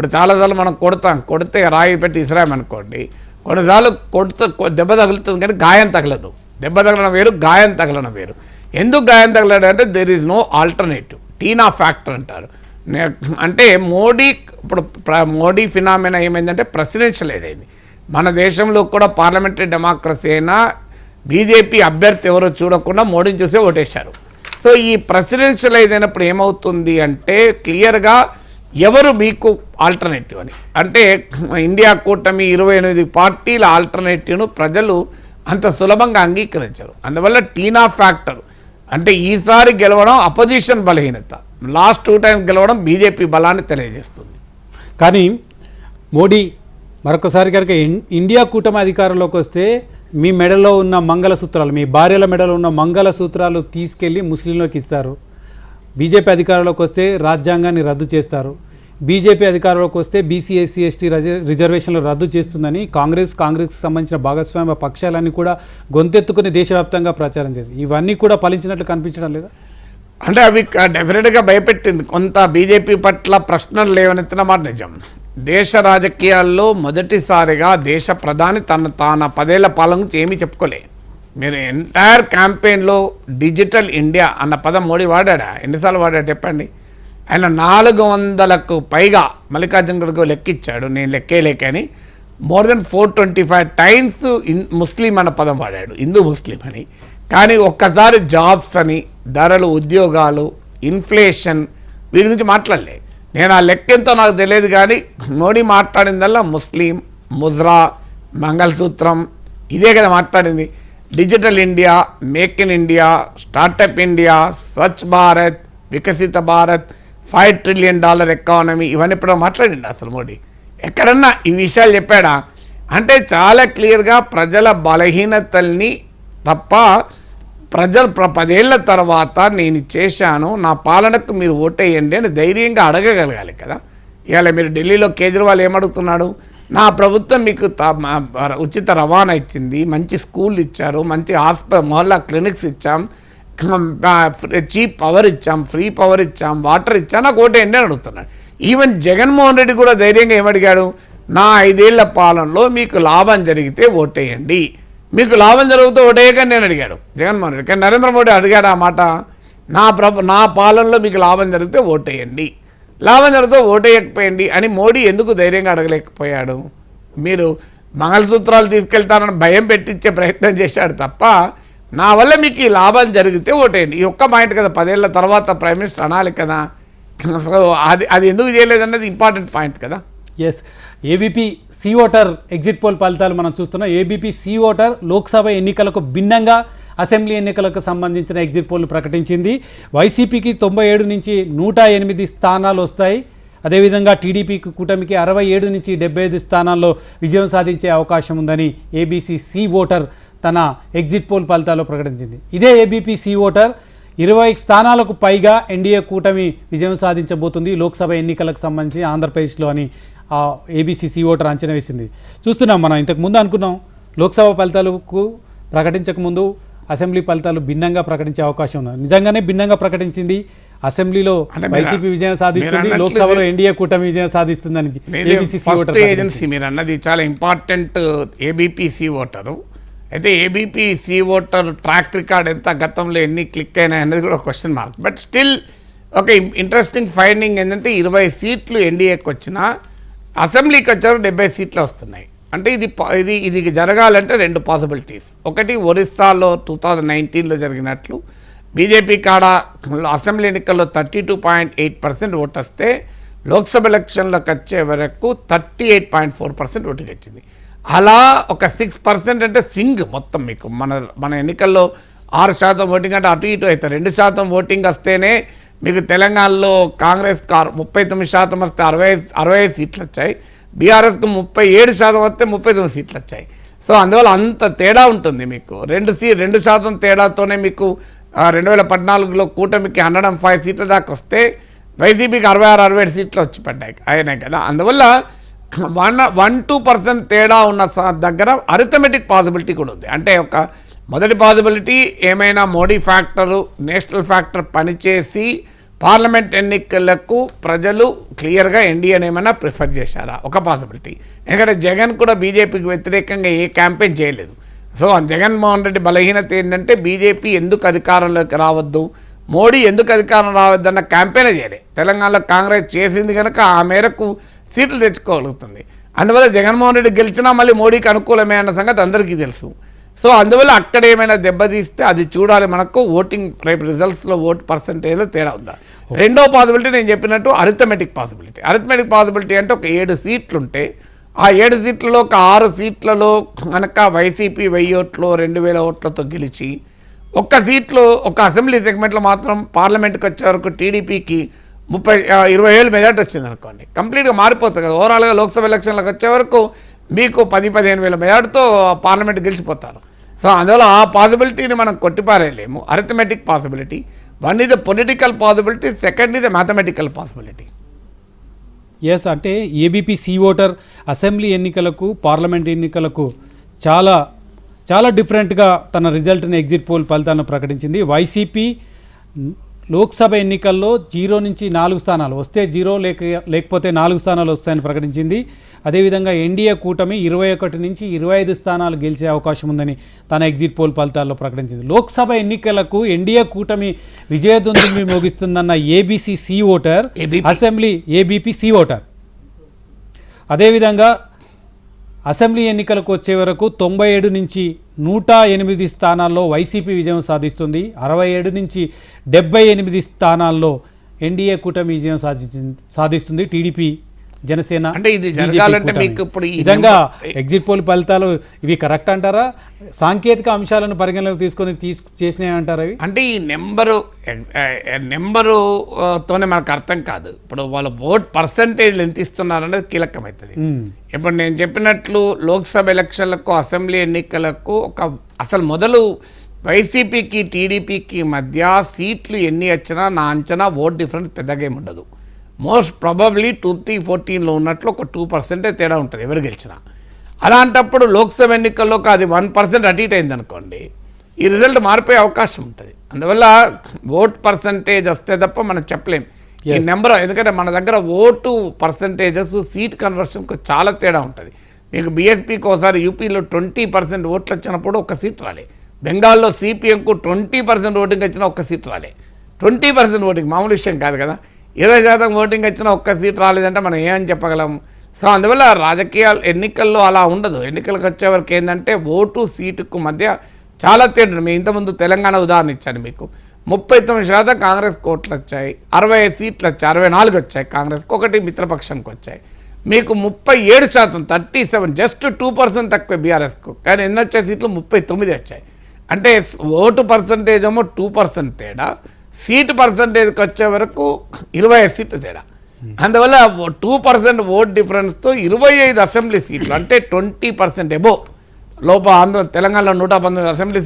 ఇప్పుడు చాలాసార్లు మనం కొడతాం కొడితే రాయి పెట్టి ఇసిరామనుకోండి కొన్నిసార్లు కొడుతూ దెబ్బ తగులుతుంది కానీ గాయం తగలదు. దెబ్బ తగలడం వేరు గాయం తగలడం వేరు. ఎందుకు గాయం తగలడం అంటే there is no alternative TINA factor అంటారు అంటే మోడీ ఇప్పుడు ప్ర- మోడీ ఫినామినా ఏమైందంటే ప్రెసిడెన్షియల్ ఏదైంది మన దేశంలో కూడా పార్లమెంటరీ డెమోక్రసీ అయినా బీజేపీ అభ్యర్థి ఎవరో చూడకుండా మోడీని చూసే ఓటేశారు. సో ఈ ప్రెసిడెన్షియల్ అయినప్పుడు ఏమవుతుంది అంటే క్లియర్గా ఎవరు మీకు ఆల్టర్నేటివ్ అని? అంటే ఇండియా కూటమి ఇరవై ఎనిమిది పార్టీల ఆల్టర్నేటివ్ను ప్రజలు అంత సులభంగా అంగీకరించరు. అందువల్ల టీనా ఫ్యాక్టర్ అంటే ఈసారి గెలవడం అపోజిషన్ బలహీనత లాస్ట్ టూ టైమ్స్ గెలవడం బీజేపీ బలాన్ని తెలియజేస్తుంది. కానీ మోడీ మరొకసారి కనుక ఇండియా కూటమి అధికారంలోకి వస్తే మీ మెడలో ఉన్న మంగళసూత్రాలు మీ భార్యల మెడలో ఉన్న మంగళసూత్రాలు తీసుకెళ్ళి ముస్లింలకు ఇస్తారు. బీజేపీ అధికారంలోకి వస్తే రాజ్యాంగాన్ని రద్దు చేస్తారు. బీజేపీ అధికారంలోకి వస్తే బీసీ ఎస్సీ ఎస్టీ రిజర్వేషన్లు రద్దు చేస్తుందని కాంగ్రెస్ కాంగ్రెస్కి సంబంధించిన భాగస్వామ్య పక్షాలన్నీ కూడా గొంతెత్తుకుని దేశవ్యాప్తంగా ప్రచారం చేసి ఇవన్నీ కూడా ఫలించినట్లు కనిపించడం లేదా? అంటే అవి డెఫినెట్గా భయపెట్టింది. కొంత బీజేపీ పట్ల ప్రశ్నలు లేవనెత్తిన మాట నిజం. దేశ రాజకీయాల్లో మొదటిసారిగా దేశ ప్రధాని తన తాన పదేళ్ళ పాలన గురించి ఏమీ చెప్పుకోలే. మీరు ఎంటైర్ క్యాంపెయిన్లో డిజిటల్ ఇండియా అన్న పదం మోడీ వాడాడా? ఎన్నిసార్లు వాడాడు చెప్పండి? ఆయన నాలుగు వందలకు పైగా మల్లికార్జున ఖర్గే లెక్కిచ్చాడు. నేను లెక్కేలేకని more than four twenty five times in Muslim అన్న పదం వాడాడు. హిందూ ముస్లిం అని. కానీ ఒక్కసారి జాబ్స్ అని ధరలు ఉద్యోగాలు ఇన్ఫ్లేషన్ వీటి గురించి మాట్లాడలే. నేను ఆ లెక్క ఎంతో నాకు తెలియదు కానీ మోడీ మాట్లాడిందల్లా ముస్లిం ముజ్రా మంగళసూత్రం ఇదే కదా మాట్లాడింది. Digital India make in India startup India Swachh Bharat Viksit Bharat five trillion dollar economy ఇవన్నీ ఇప్పుడు మాట్లాడండి అసలు మోడీ. ఎక్కడన్నా ఈ విషయాలు చెప్పాడా? అంటే చాలా క్లియర్గా ప్రజల బలహీనతల్ని తప్ప ప్రజలు పదేళ్ళ తర్వాత నేను చేశాను నా పాలనకు మీరు ఓటేయండి అని ధైర్యంగా అడగగలగాలి కదా. ఇవాళ మీరు ఢిల్లీలో కేజ్రీవాల్ ఏమడుగుతున్నాడు? నా ప్రభుత్వం మీకు త- మ- ఉచిత రవాణా ఇచ్చింది మంచి స్కూల్ ఇచ్చారు మంచి హాస్పిటల్ మొహల్లా క్లినిక్స్ ఇచ్చాం చీప్ పవర్ ఇచ్చాం ఫ్రీ పవర్ ఇచ్చాం వాటర్ ఇచ్చాం నాకు ఓటేయండి అని అడుగుతున్నాడు. ఈవెన్ జగన్మోహన్ రెడ్డి కూడా ధైర్యంగా ఏమడిగాడు నా ఐదేళ్ళ పాలనలో మీకు లాభం జరిగితే ఓటేయండి. మీకు లాభం జరిగితే ఓటేయకని నేను అడిగాడు జగన్మోహన్ రెడ్డి. కానీ నరేంద్ర మోడీ అడిగాడు ఆ మాట నా ప్రభ నా పాలనలో మీకు లాభం జరిగితే ఓటేయండి. లాభం జరిగితే ఓటేయకపోయండి అని మోడీ ఎందుకు ధైర్యంగా అడగలేకపోయాడు? మీరు మంగళసూత్రాలు తీసుకెళ్తారని భయం పెట్టించే ప్రయత్నం చేశాడు తప్ప నా వల్ల మీకు ఈ లాభం జరిగితే ఓటేయండి. ఈ ఒక్క పాయింట్ కదా పదేళ్ళ తర్వాత ప్రైమ్ మినిస్టర్ అనాలి కదా. సో అది అది ఎందుకు చేయలేదన్నది ఇంపార్టెంట్ పాయింట్ కదా. Yes ABP C voter exit poll ఫలితాలు మనం చూస్తున్నాం. ఏబీపీ సి ఓటర్ లోక్సభ ఎన్నికలకు భిన్నంగా అసెంబ్లీ ఎన్నికలకు సంబంధించిన ఎగ్జిట్ పోల్ ప్రకటించింది. వైసీపీకి తొంభై ఏడు నుంచి నూట ఎనిమిది స్థానాలు వస్తాయి. అదేవిధంగా టీడీపీకి కూటమికి అరవై ఏడు నుంచి డెబ్బై ఐదు స్థానాల్లో విజయం సాధించే అవకాశం ఉందని ఏబీసీ సి ఓటర్ తన ఎగ్జిట్ పోల్ ఫలితాల్లో ప్రకటించింది. ఇదే ఏబీపీ సి ఓటర్ ఇరవై స్థానాలకు పైగా ఎన్డీఏ కూటమి విజయం సాధించబోతుంది. లోక్సభ ఎన్నికలకు సంబంధించి ఆంధ్రప్రదేశ్లో అని ఆ ఏబీసీ ఓటర్ అంచనా వేసింది. చూస్తున్నాం మనం ఇంతకు ముందు అనుకున్నాం. లోక్సభ ఫలితాలకు ప్రకటించక ముందు అసెంబ్లీ ఫలితాలు భిన్నంగా ప్రకటించే అవకాశం ఉంది నిజంగానే భిన్నంగా ప్రకటించింది. అసెంబ్లీలో వైసీపీ విజయం సాధిస్తుంది లోక్సభలో ఎన్డీఏ కూటమి విజయం సాధిస్తుందని ఏబీసీ ఫస్ట్ ఓటర్ ఏజెన్సీ మీరు అన్నది చాలా ఇంపార్టెంట్ ఏబీపీసీ ఓటరు. అయితే ABP C voter track record ఎంత గతంలో ఎన్ని క్లిక్ అయినాయి అనేది కూడా క్వశ్చన్ మార్క్ బట్ స్టిల్ ఒక ఇంట్రెస్టింగ్ ఫైండింగ్ ఏంటంటే ఇరవై సీట్లు ఎన్డీఏకి వచ్చినా అసెంబ్లీకి వచ్చారు డెబ్బై సీట్లు వస్తున్నాయి. అంటే ఇది ఇది ఇది జరగాలంటే రెండు పాసిబిలిటీస్ ఒకటి ఒరిస్సాలో టూ థౌజండ్ నైన్టీన్లో జరిగినట్లు బీజేపీ కాడ అసెంబ్లీ ఎన్నికల్లో thirty two point eight percent vote వస్తే లోక్సభ ఎలక్షన్లోకి వచ్చే వరకు thirty eight point four percent ఓటుకి వచ్చింది అలా ఒక సిక్స్ పర్సెంట్ అంటే స్వింగ్ మొత్తం మీకు. మన మన ఎన్నికల్లో ఆరు శాతం ఓటింగ్ అంటే అటు ఇటు అవుతాయి. రెండు శాతం ఓటింగ్ వస్తేనే మీకు తెలంగాణలో కాంగ్రెస్ కార్ ముప్పై తొమ్మిది శాతం వస్తే అరవై అరవై సీట్లు వచ్చాయి. బీఆర్ఎస్కి ముప్పై ఏడు శాతం వస్తే ముప్పై తొమ్మిది సీట్లు వచ్చాయి. సో అందువల్ల అంత తేడా ఉంటుంది మీకు. రెండు సీ రెండు శాతం తేడాతోనే మీకు రెండు వేల పద్నాలుగులో కూటమికి హండ్రెడ్ అండ్ ఫైవ్ సీట్ల దాకా వస్తే వైసీపీకి అరవై ఆరు అరవై ఏడు సీట్లు వచ్చి పడ్డాయి. అయినాయి కదా. అందువల్ల వన్ వన్ టూ పర్సెంట్ తేడా ఉన్న దగ్గర అరిథమెటిక్ పాసిబిలిటీ కూడా ఉంది. అంటే ఒక మొదటి పాసిబిలిటీ ఏమైనా మోడీ ఫ్యాక్టరు నేషనల్ ఫ్యాక్టర్ పనిచేసి పార్లమెంట్ ఎన్నికలకు ప్రజలు క్లియర్గా ఎన్డీఏని ఏమైనా ప్రిఫర్ చేశారా? ఒక పాసిబిలిటీ ఎందుకంటే జగన్ కూడా బీజేపీకి వ్యతిరేకంగా ఏ క్యాంపెయిన్ చేయలేదు. సో జగన్మోహన్ రెడ్డి బలహీనత ఏంటంటే బీజేపీ ఎందుకు అధికారంలోకి రావద్దు? మోడీ ఎందుకు అధికారం రావద్దన్న క్యాంపెయిన్ చేయలే. తెలంగాణలో కాంగ్రెస్ చేసింది కనుక ఆ మేరకు సీట్లు తెచ్చుకోగలుగుతుంది. అందువల్ల జగన్మోహన్ రెడ్డి గెలిచినా మళ్ళీ మోడీకి అనుకూలమే అన్న సంగతి అందరికీ తెలుసు. సో అందువల్ల అక్కడ ఏమైనా దెబ్బతీస్తే అది చూడాలి మనకు. ఓటింగ్ రేపు రిజల్ట్స్లో ఓట్ పర్సంటేజ్లో తేడా ఉందా? రెండో పాసిబిలిటీ నేను చెప్పినట్టు అరిథమెటిక్ పాసిబిలిటీ. అరిథమెటిక్ పాసిబిలిటీ అంటే ఒక ఏడు సీట్లు ఉంటే ఆ ఏడు సీట్లలో ఒక ఆరు సీట్లలో కనుక వైసీపీ వెయ్యి ఓట్లు రెండు వేల ఓట్లతో గెలిచి ఒక్క సీట్లు ఒక అసెంబ్లీ సెగ్మెంట్లో మాత్రం పార్లమెంట్కి వచ్చే వరకు టీడీపీకి ముప్పై ఇరవై ఏళ్ళు మెజార్టీ వచ్చింది అనుకోండి. కంప్లీట్గా మారిపోతుంది కదా. ఓవరాల్గా లోక్సభ ఎలక్షన్లకు వచ్చే వరకు మీకు పది పదిహేను వేల మెజార్టీతో పార్లమెంట్ గెలిచిపోతారు. సో అందువల్ల ఆ పాసిబిలిటీని మనం కొట్టిపారేయలేము. Arithmetic possibility. One is the political possibility second is the mathematical possibility. Yes అంటే ఏబీపీ సి ఓటర్ అసెంబ్లీ ఎన్నికలకు పార్లమెంట్ ఎన్నికలకు చాలా చాలా డిఫరెంట్గా తన రిజల్ట్ని ఎగ్జిట్ పోల్ ఫలితాలను ప్రకటించింది. వైసీపీ లోక్సభ ఎన్నికల్లో జీరో నుంచి నాలుగు స్థానాలు వస్తే జీరో లేక లేకపోతే నాలుగు స్థానాలు వస్తాయని ప్రకటించింది. అదేవిధంగా ఎన్డీఏ కూటమి ఇరవై ఒకటి నుంచి ఇరవై ఐదు స్థానాలు గెలిచే అవకాశం ఉందని తన ఎగ్జిట్ పోల్ ఫలితాల్లో ప్రకటించింది. లోక్సభ ఎన్నికలకు ఎన్డీఏ కూటమి విజయదుందుని మోగిస్తుందన్న ABC C voter. Assembly ABP C voter. అదేవిధంగా అసెంబ్లీ ఎన్నికలకు వచ్చే వరకు తొంభై ఏడు నుంచి నూట ఎనిమిది స్థానాల్లో వైసీపీ విజయం సాధిస్తుంది. అరవై ఏడు నుంచి డెబ్బై ఎనిమిది స్థానాల్లో ఎన్డీఏ కూటమి విజయం సాధించింది సాధిస్తుంది టీడీపీ. జనసేన అంటే ఇది జరగాలంటే. మీకు ఇప్పుడు ఈ నిజంగా ఎగ్జిట్ పోల్ ఫలితాలు ఇవి కరెక్ట్ అంటారా? సాంకేతిక అంశాలను పరిగణలోకి తీసుకొని తీసు చేసినాయి అంటారా ఇవి? అంటే ఈ నెంబరు నెంబరు ఆ, తోనే మనకు అర్థం కాదు. ఇప్పుడు వాళ్ళ ఓట్ పర్సంటేజ్లు ఎంత ఇస్తున్నారు అనేది కీలకమవుతుంది. ఇప్పుడు నేను చెప్పినట్లు లోక్సభ ఎలక్షన్లకు అసెంబ్లీ ఎన్నికలకు ఒక అసలు మొదలు వైసీపీకి టీడీపీకి మధ్య సీట్లు ఎన్ని వచ్చినా నా అంచనా ఓట్ డిఫరెన్స్ పెద్దగా ఏమి ఉండదు. మోస్ట్ ప్రాబబ్లీ టూ త్రీ ఫోర్టీన్లో ఉన్నట్లు ఒక టూ పర్సెంటే తేడా ఉంటుంది ఎవరు గెలిచినా. అలాంటప్పుడు లోక్సభ ఎన్నికల్లోకి అది వన్ పర్సెంట్ అటు ఇటు అయింది అనుకోండి ఈ రిజల్ట్ మారిపోయే అవకాశం ఉంటుంది. అందువల్ల ఓట్ పర్సంటేజ్ వస్తే తప్ప మనం చెప్పలేం. ఈ నెంబర్ ఎందుకంటే మన దగ్గర ఓటు పర్సంటేజెస్ సీట్ కన్వర్షన్కు చాలా తేడా ఉంటుంది. మీకు బీఎస్పీకి ఒకసారి యూపీలో ట్వంటీ పర్సెంట్ ఓట్లు వచ్చినప్పుడు ఒక సీట్ రాలే. బెంగాల్లో సిపిఎంకు ట్వంటీ పర్సెంట్ ఓటింగ్ వచ్చిన ఒక్క సీట్ రాలే. ట్వంటీ పర్సెంట్ ఓటింగ్ మామూలు విషయం కాదు కదా. ఇరవై శాతం ఓటింగ్ వచ్చిన ఒక్క సీట్ రాలేదంటే మనం ఏమని చెప్పగలం? సో అందువల్ల రాజకీయాలు ఎన్నికల్లో అలా ఉండదు. ఎన్నికలకు వచ్చేవరకు ఏంటంటే ఓటు సీటుకు మధ్య చాలా తేడా మేము మీ ఇంతకుముందు తెలంగాణ ఉదాహరణ ఇచ్చాను మీకు. ముప్పై తొమ్మిది శాతం కాంగ్రెస్ కోట్లు వచ్చాయి. అరవై సీట్లు వచ్చాయి. అరవై నాలుగు వచ్చాయి కాంగ్రెస్కి. ఒకటి మిత్రపక్షంకి వచ్చాయి. మీకు ముప్పై ఏడు శాతం thirty seven just two percent తక్కువ బీఆర్ఎస్కు. కానీ ఎన్ని వచ్చే సీట్లు? ముప్పై తొమ్మిది వచ్చాయి. అంటే ఓటు పర్సంటేజ్ ఏమో టూ పర్సెంట్ తేడా. సీటు పర్సంటేజ్కి వచ్చే వరకు ఇరవై ఐదు సీట్లు తేడా. అందువల్ల టూ పర్సెంట్ ఓట్ డిఫరెన్స్తో ఇరవై ఐదు అసెంబ్లీ సీట్లు అంటే ట్వంటీ పర్సెంట్ ఎబో లోప ఆంధ్ర తెలంగాణలో నూట పంతొమ్మిది అసెంబ్లీ